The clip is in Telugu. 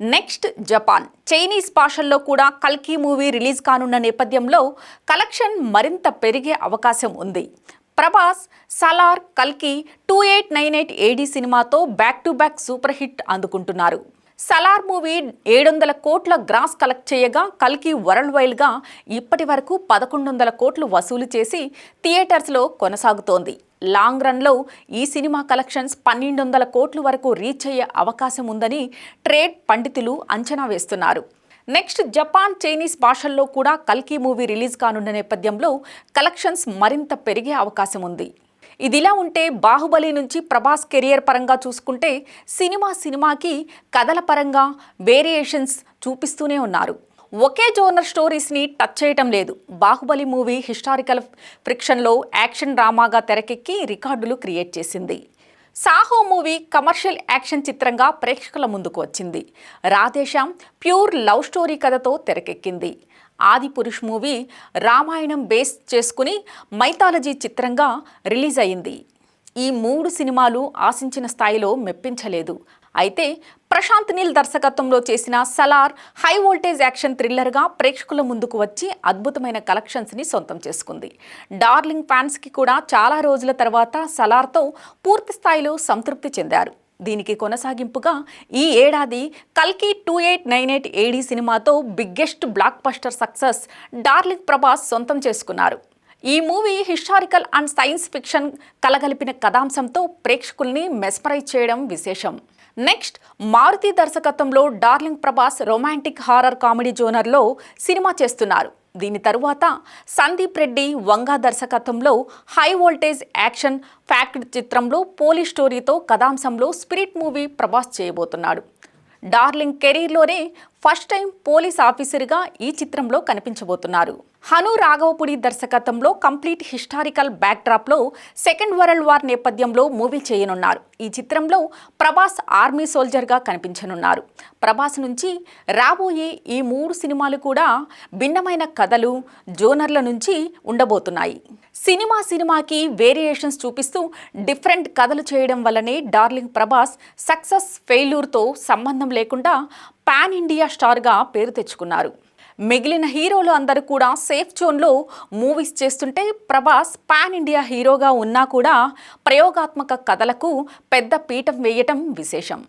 Next Japan. చైనీస్ భాషల్లో కూడా కల్కి మూవీ రిలీజ్ కానున్న నేపథ్యంలో కలెక్షన్ మరింత పెరిగే అవకాశం ఉంది. ప్రభాస్ సలార్ కల్కి two eight nine eight AD సినిమాతో back to back super hit అందుకుంటున్నారు. Salaar movie ఏడు వందల కోట్ల గ్రాస్ కలెక్ట్ చేయగా కల్కి వరల్డ్ వైడ్గా ఇప్పటి వరకు పదకొండు వందల కోట్లు వసూలు చేసి థియేటర్స్లో కొనసాగుతోంది. లాంగ్ రన్లో ఈ సినిమా కలెక్షన్స్ పన్నెండు వందల కోట్ల వరకు రీచ్ అయ్యే అవకాశం ఉందని ట్రేడ్ పండితులు అంచనా వేస్తున్నారు. నెక్స్ట్ జపాన్ చైనీస్ భాషల్లో కూడా కల్కి మూవీ రిలీజ్ కానున్న నేపథ్యంలో కలెక్షన్స్ మరింత పెరిగే అవకాశం ఉంది. ఇదిలా ఉంటే బాహుబలి నుంచి ప్రభాస్ కెరియర్ పరంగా చూసుకుంటే సినిమా సినిమాకి కథల పరంగా వేరియేషన్స్ చూపిస్తూనే ఉన్నారు. ఒకే జోనర్ స్టోరీస్ని టచ్ చేయటం లేదు. బాహుబలి మూవీ హిస్టారికల్ ఫ్రిక్షన్లో యాక్షన్ డ్రామాగా తెరకెక్కి రికార్డులు క్రియేట్ చేసింది. సాహో మూవీ కమర్షియల్ యాక్షన్ చిత్రంగా ప్రేక్షకుల ముందుకు వచ్చింది. రాధేశ్యామ్ ప్యూర్ లవ్ స్టోరీ కథతో తెరకెక్కింది. Adipurush movie Ramayanam base చేసుకుని మైథాలజీ చిత్రంగా రిలీజ్ అయింది. ఈ మూడు సినిమాలు ఆశించిన స్థాయిలో మెప్పించలేదు. అయితే ప్రశాంత్ నీల్ దర్శకత్వంలో చేసిన సలార్ హై వోల్టేజ్ యాక్షన్ థ్రిల్లర్గా ప్రేక్షకుల ముందుకు వచ్చి అద్భుతమైన కలెక్షన్స్ని సొంతం చేసుకుంది. డార్లింగ్ ఫ్యాన్స్కి కూడా చాలా రోజుల తర్వాత సలార్తో పూర్తి స్థాయిలో సంతృప్తి చెందారు. దీనికి కొనసాగింపుగా ఈ ఏడాది కల్కి two eight nine eight AD సినిమాతో biggest blockbuster success darling Prabhas సొంతం చేసుకున్నారు. ఈ movie historical and science fiction కలగలిపిన కథాంశంతో ప్రేక్షకుల్ని మెస్మరైజ్ చేయడం విశేషం. నెక్స్ట్ మారుతి దర్శకత్వంలో darling Prabhas romantic horror comedy జోనర్లో సినిమా చేస్తున్నారు. దీని తరువాత సందీప్ రెడ్డి వంగా దర్శకత్వంలో హై వోల్టేజ్ యాక్షన్ ఫ్యాక్ట్ చిత్రంలో పోలీస్ స్టోరీతో కథాంశంలో స్పిరిట్ మూవీ ప్రభాస్ చేయబోతున్నాడు. డార్లింగ్ కెరీర్లోనే ఫస్ట్ టైం పోలీస్ ఆఫీసర్గా ఈ చిత్రంలో కనిపించబోతున్నారు. హను రాఘవపుడి దర్శకత్వంలో కంప్లీట్ హిస్టారికల్ బ్యాక్డ్రాప్లో సెకండ్ వరల్డ్ వార్ నేపథ్యంలో మూవీ చేయనున్నారు. ఈ చిత్రంలో ప్రభాస్ ఆర్మీ సోల్జర్గా కనిపించనున్నారు. ప్రభాస్ నుంచి రాబోయే ఈ మూడు సినిమాలు కూడా భిన్నమైన కథలు జోనర్ల నుంచి ఉండబోతున్నాయి. సినిమా సినిమాకి వేరియేషన్స్ చూపిస్తూ డిఫరెంట్ కథలు చేయడం వల్లనే డార్లింగ్ ప్రభాస్ సక్సెస్ ఫెయిల్యూర్తో సంబంధం లేకుండా పాన్ ఇండియా స్టార్గా పేరు తెచ్చుకున్నారు. మిగిలిన హీరోలు అందరూ కూడా సేఫ్ జోన్లో మూవీస్ చేస్తుంటే ప్రభాస్ పాన్ ఇండియా హీరోగా ఉన్నా కూడా ప్రయోగాత్మక కథలకు పెద్ద పీఠం వేయటం విశేషం.